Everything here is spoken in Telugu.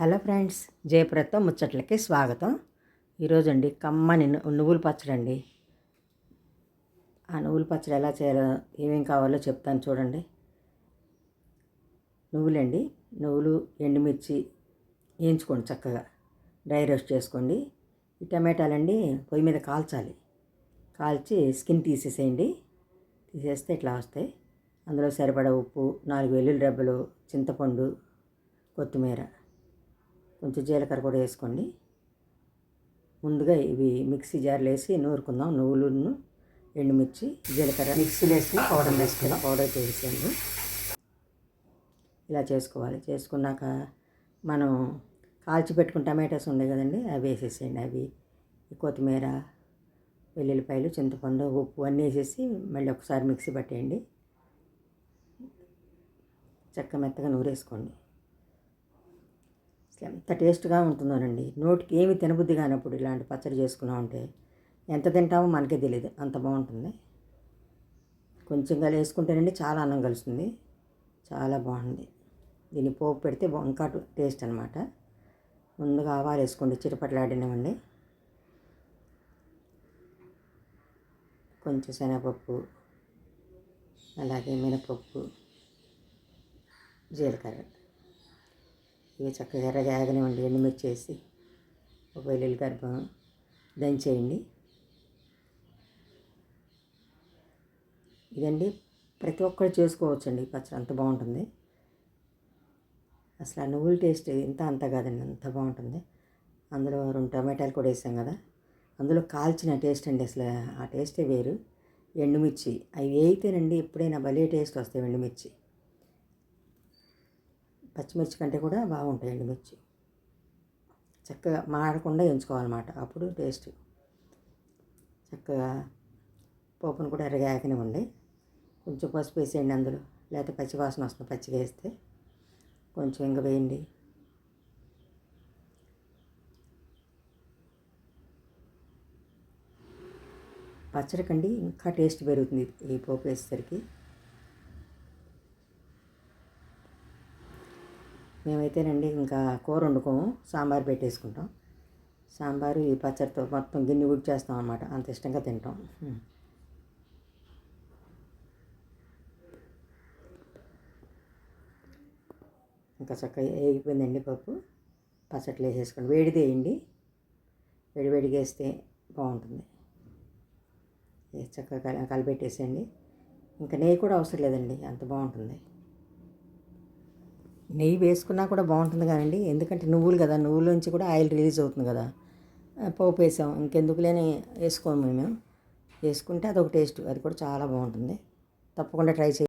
హలో ఫ్రెండ్స్ జయప్రత ముచ్చట్లకి స్వాగతం. ఈరోజు అండి కమ్మని నువ్వులు నువ్వుల పచ్చడి అండి ఆ నువ్వుల పచ్చడి ఎలా చేయాలో ఏమేం కావాలో చెప్తాను చూడండి. నువ్వులండి నువ్వులు ఎండుమిర్చి వేయించుకోండి చక్కగా. డ్రై రోస్ట్ చేసుకోండి. ఈ టమాటాలండి పొయ్యి మీద కాల్చాలి. కాల్చి స్కిన్ తీసేసేయండి. తీసేస్తే ఇట్లా వస్తాయి. అందులో సరిపడా ఉప్పు నాలుగు వెల్లుల్లి డబ్బలు చింతపండు కొత్తిమీర కొంచెం జీలకర్ర కూడా వేసుకోండి. ముందుగా ఇవి మిక్సీ జార్లో వేసి నూరుకుందాం. నువ్వులను ఎండుమిర్చి జీలకర్ర మిక్సీలో వేసుకుని పౌడర్ వేసుకుందాం. పౌడర్ చేసేయండి. ఇలా చేసుకోవాలి. చేసుకున్నాక మనం కాల్చి పెట్టుకున్న టమాటాస్ ఉన్నాయి కదండి అవి వేసేసేయండి. అవి కొత్తిమీర వెల్లుల్లిపాయలు చింతపండు ఉప్పు అన్నీ వేసేసి మళ్ళీ ఒకసారి మిక్సీ పట్టేయండి. చెక్క మెత్తగా నూరేసుకోండి. అసలు ఎంత టేస్ట్గా ఉంటుందోనండి. నోటికి ఏమి తినబుద్ధి కానప్పుడు ఇలాంటి పచ్చడి చేసుకున్నాం అంటే ఎంత తింటామో మనకే తెలియదు అంత బాగుంటుంది. కొంచెంగా వేసుకుంటేనండి చాలా అన్నం కలుస్తుంది. చాలా బాగుంది. దీన్ని పోపు పెడితే ఇంకా టేస్ట్ అనమాట ముందుగా ఆవాలు వేసుకోండి. చిరపట్లాడినవండి కొంచెం శనగపప్పు అలాగే మినపప్పు జీలకర్ర. ఇక చక్కగా ఎర్రగా ఆగనివ్వండి ఎండుమిర్చి వేసి ఒక వెల్లుల్లి గర్భం దంచేయండి. ఇదండి ప్రతి ఒక్కరు చేసుకోవచ్చండి ఈ పచ్చడి. అంత బాగుంటుంది. అసలు ఆ నువ్వుల టేస్ట్ ఇంత అంత కాదండి అంత బాగుంటుంది. అందులో రెండు టమాటాలు కూడా వేసాం కదా అందులో కాల్చిన టేస్ట్ అండి అసలు ఆ టేస్టే వేరు. ఎండుమిర్చి అవి వేయితేనండి ఎప్పుడైనా భలే టేస్ట్ వస్తాయి ఎండుమిర్చి. పచ్చిమిర్చి కంటే కూడా బాగుంటాయి మిర్చి. చక్కగా మాడకుండా ఎంచుకోవాలన్నమాట. అప్పుడు టేస్ట్ చక్కగా పోపును కూడా ఎర్రగా కొంచెం పసుపు వేసేయండి అందులో. లేకపోతే పచ్చి వాసన వస్తుంది పచ్చిగా వేస్తే. కొంచెం ఇంక వేయండి. పచ్చడికండి ఇంకా టేస్ట్ పెరుగుతుంది ఈ పోపు వేసేసరికి. మేమైతే రండి ఇంకా కూర వండుకోము సాంబార్ పెట్టేసుకుంటాం. సాంబారు ఈ పచ్చడితో మొత్తం గిన్నె గుడి చేస్తాం అన్నమాట. అంత ఇష్టంగా తింటాం. ఇంకా చక్కగా వేగిపోయిందండి పప్పు. పచ్చట్లు వేసేసుకోండి. వేడిది వేయండి వేడివేడిగా వేస్తే బాగుంటుంది. చక్కగా కలిపెట్టేసేయండి. ఇంకా నెయ్యి కూడా అవసరం లేదండి. అంత బాగుంటుంది. నెయ్యి వేసుకున్నా కూడా బాగుంటుంది కానండి. ఎందుకంటే నువ్వులు కదా నువ్వులోంచి కూడా ఆయిల్ రిలీజ్ అవుతుంది కదా. పోపు వేసాం. ఇంకెందుకులేని వేసుకోము మేము. వేసుకుంటే అదొక టేస్ట్. అది కూడా చాలా బాగుంటుంది. తప్పకుండా ట్రై చేయండి.